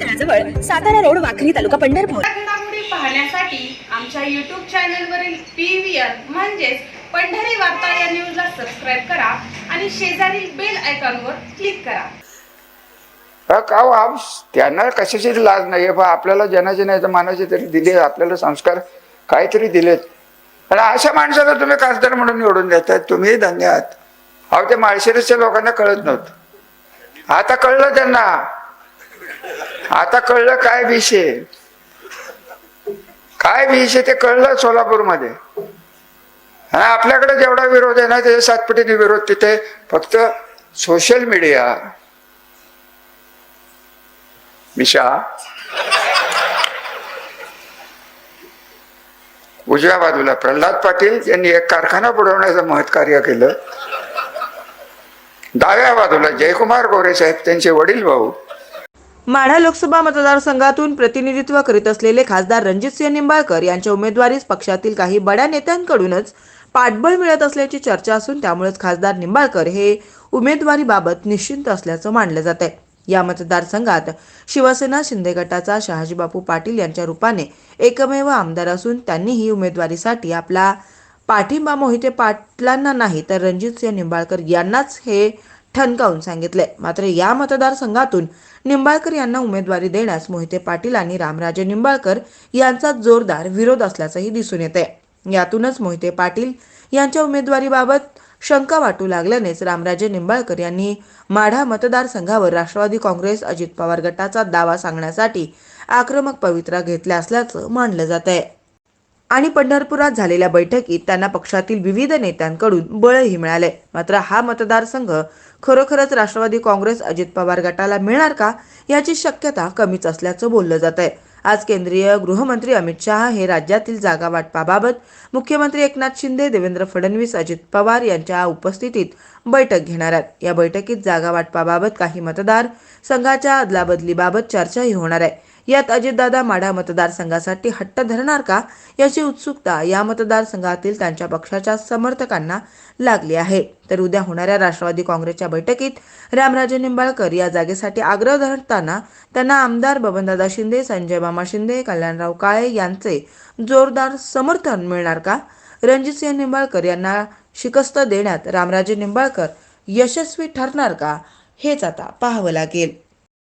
तळाजवळ Satara road Wakhari तालुका पंढरपूर. पाहण्यासाठी आमच्या YouTube चॅनलवरील पी व्ही आर म्हणजेच पंढरी वार्ता या न्यूजला सबस्क्राईब करा आणि शेजारील बेल आयकॉनवर क्लिक करा. हा का हो, आप त्यांना कशाची लाज नाही बा आपल्याला जनाचे नाही तर मानाचे तरी दिले आपल्याला संस्कार काहीतरी दिलेत. आणि अशा माणसाला तुम्ही खासदार म्हणून निवडून देतात तुम्ही धन्य आहात. अहो ते माळशिरसच्या लोकांना कळत नव्हतं. आता कळलं त्यांना. आता कळलं काय विषय काय विषय ते कळलं सोलापूरमध्ये. आणि आपल्याकडे जेवढा विरोध आहे ना त्याच्या सातपटीने विरोध तिथे फक्त सोशल मीडिया मिशा. उजव्या बाजूला प्रल्हाद पाटील यांनी एक कारखाना बुडवण्याचं महत्कार्य केलं. डाव्या बाजूला जयकुमार गोरे साहेब त्यांचे वडील भाऊ माढा लोकसभा मतदारसंघातून प्रतिनिधित्व करीत असलेले खासदार रणजितसिंह निंबाळकर यांच्या उमेदवारीस पक्षातील काही बड्या नेत्यांकडूनच पाठबळ मिळत असल्याची चर्चा असून त्यामुळेच खासदार निंबाळकर हे उमेदवारीबाबत निश्चिंत असल्याचं मानलं जात आहे. या मतदारसंघात शिवसेना शिंदे गटाचा शहाजीबापू पाटील यांच्या रूपाने एकमेव आमदार असून त्यांनीही उमेदवारीसाठी आपला पाठिंबा मोहिते पाटलांना नाही तर रणजितसिंह निंबाळकर यांनाच हे ठणकावून सांगितले. मात्र या मतदारसंघातून निंबाळकर यांना उमेदवारी देण्यास मोहिते पाटील आणि रामराजे निंबाळकर यांचा जोरदार विरोध असल्याचंही दिसून येते यातूनच मोहिते पाटील यांच्या उमेदवारीबाबत शंका वाटू लागल्यानेच रामराजे निंबाळकर यांनी माढा मतदारसंघावर राष्ट्रवादी काँग्रेस अजित पवार गटाचा दावा सांगण्यासाठी आक्रमक पवित्रा घेतला असल्याचं मानलं जात आहे आणि पंढरपुरात झालेल्या बैठकीत त्यांना पक्षातील विविध नेत्यांकडून बळही मिळाले. मात्र हा मतदारसंघ खरोखरच राष्ट्रवादी काँग्रेस अजित पवार गटाला मिळणार का याची शक्यता कमीच असल्याचं बोललं जात आहे आज केंद्रीय गृहमंत्री अमित शहा हे राज्यातील जागा वाटपाबाबत मुख्यमंत्री एकनाथ शिंदे देवेंद्र फडणवीस अजित पवार यांच्या उपस्थितीत बैठक घेणार आहेत. या बैठकीत जागा वाटपाबाबत काही मतदार संघाच्या अदलाबदलीबाबत चर्चाही होणार आहे. यात अजितदादा माढा मतदारसंघासाठी हट्ट धरणार का याची उत्सुकता या मतदारसंघातील त्यांच्या पक्षाच्या समर्थकांना लागली आहे. तर उद्या होणाऱ्या राष्ट्रवादी काँग्रेसच्या बैठकीत रामराजे निंबाळकर या जागेसाठी आग्रह धरताना त्यांना आमदार बबनदादा शिंदे संजय मामा शिंदे कल्याणराव काळे यांचे जोरदार समर्थन मिळणार का? रणजितसिंह निंबाळकर यांना शिकस्त देण्यात रामराजे निंबाळकर यशस्वी ठरणार का? हेच आता पाहावं लागेल.